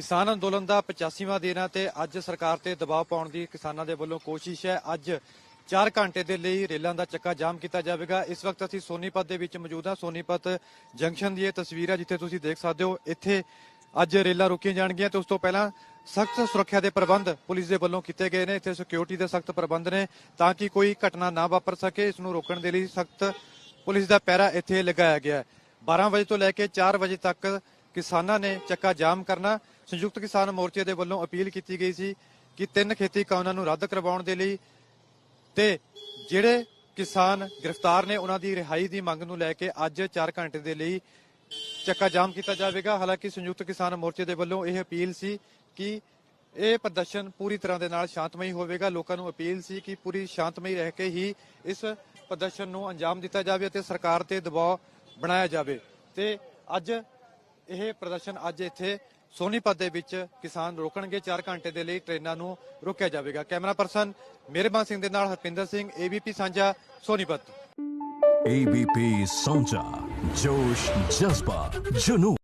ਕਿਸਾਨ ਅੰਦੋਲਨ ਦਾ 85ਵਾਂ ਦਿਨ ਹੈ ਤੇ ਅੱਜ ਸਰਕਾਰ ਤੇ ਦਬਾਅ ਪਾਉਣ ਦੀ ਕਿਸਾਨਾਂ ਦੇ ਵੱਲੋਂ ਕੋਸ਼ਿਸ਼ ਹੈ। ਅੱਜ 4 ਘੰਟੇ ਦੇ ਲਈ ਰੇਲਾਂ ਦਾ ਚੱਕਾ ਜਾਮ ਕੀਤਾ ਜਾਵੇਗਾ। ਇਸ ਵਕਤ ਅਸੀਂ ਸੋਨੀਪਤ ਦੇ ਵਿੱਚ ਮੌਜੂਦ ਹਾਂ। ਸੋਨੀਪਤ ਜੰਕਸ਼ਨ ਦੀ ਇਹ ਤਸਵੀਰ ਹੈ ਜਿੱਥੇ ਤੁਸੀਂ ਦੇਖ ਸਕਦੇ ਹੋ, ਇੱਥੇ ਅੱਜ ਰੇਲਾਂ ਰੋਕੀਆਂ ਜਾਣਗੀਆਂ ਤੇ ਉਸ ਤੋਂ ਪਹਿਲਾਂ ਸਖਤ ਸੁਰੱਖਿਆ ਦੇ ਪ੍ਰਬੰਧ ਪੁਲਿਸ ਦੇ ਵੱਲੋਂ ਕੀਤੇ ਗਏ ਨੇ। ਇੱਥੇ ਸਿਕਿਉਰਿਟੀ ਦੇ ਸਖਤ ਪ੍ਰਬੰਧ ਨੇ ਤਾਂ ਕਿ ਕੋਈ ਘਟਨਾ ਨਾ ਵਾਪਰ ਸਕੇ। ਇਸ ਨੂੰ ਰੋਕਣ ਦੇ ਲਈ ਸਖਤ ਪੁਲਿਸ ਦਾ ਪਹਿਰਾ ਇੱਥੇ ਲਗਾਇਆ ਗਿਆ ਹੈ। 12 ਵਜੇ ਤੋਂ ਲੈ ਕੇ 4 ਵਜੇ ਤੱਕ ਕਿਸਾਨਾਂ ਨੇ ਚੱਕਾ ਜਾਮ ਕਰਨਾ। ਸੰਯੁਕਤ ਕਿਸਾਨ ਮੋਰਚੇ ਦੇ ਵੱਲੋਂ ਅਪੀਲ ਕੀਤੀ ਗਈ ਸੀ ਕਿ ਤਿੰਨ ਖੇਤੀ ਕਾਨੂੰਨਾਂ ਨੂੰ ਰੱਦ ਕਰਵਾਉਣ ਦੇ ਲਈ ਤੇ ਜਿਹੜੇ ਕਿਸਾਨ ਗ੍ਰਿਫਤਾਰ ਨੇ ਉਹਨਾਂ ਦੀ ਰਿਹਾਈ ਦੀ ਮੰਗ ਨੂੰ ਲੈ ਕੇ ਅੱਜ 4 ਘੰਟੇ ਦੇ ਲਈ ਚੱਕਾ ਜਾਮ ਕੀਤਾ ਜਾਵੇਗਾ। ਹਾਲਾਂਕਿ ਸੰਯੁਕਤ ਕਿਸਾਨ ਮੋਰਚੇ ਦੇ ਵੱਲੋਂ ਇਹ ਅਪੀਲ ਸੀ ਕਿ ਇਹ ਪ੍ਰਦਰਸ਼ਨ ਪੂਰੀ ਤਰ੍ਹਾਂ ਦੇ ਨਾਲ ਸ਼ਾਂਤਮਈ ਹੋਵੇਗਾ। ਲੋਕਾਂ ਨੂੰ ਅਪੀਲ ਸੀ ਕਿ ਪੂਰੀ ਸ਼ਾਂਤਮਈ ਰਹਿ ਕੇ ਹੀ ਇਸ ਪ੍ਰਦਰਸ਼ਨ ਨੂੰ ਅੰਜਾਮ ਦਿੱਤਾ ਜਾਵੇ ਅਤੇ ਸਰਕਾਰ ਤੇ ਦਬਾਅ ਬਣਾਇਆ ਜਾਵੇ। ਤੇ ਅੱਜ ਇਹ ਪ੍ਰਦਰਸ਼ਨ ਅੱਜ ਇੱਥੇ ਸੋਨੀਪਤ ਦੇ ਵਿੱਚ ਕਿਸਾਨ ਰੋਕਣਗੇ। 4 ਘੰਟੇ ਦੇ ਲਈ ਟ੍ਰੇਨਾਂ ਨੂੰ ਰੋਕਿਆ ਜਾਵੇਗਾ। ਕੈਮਰਾ ਪਰਸਨ ਮਿਹਰਬਾਨ ਸਿੰਘ ਦੇ ਨਾਲ ਹਰਪਿੰਦਰ ਸਿੰਘ ਏਬੀਪੀ ਸਾਂਝਾ, ਸੋਨੀਪਤ। ਏਬੀਪੀ ਸਾਂਝਾ, ਜੋਸ਼, ਜਜ਼ਬਾ, ਜਨੂਨ।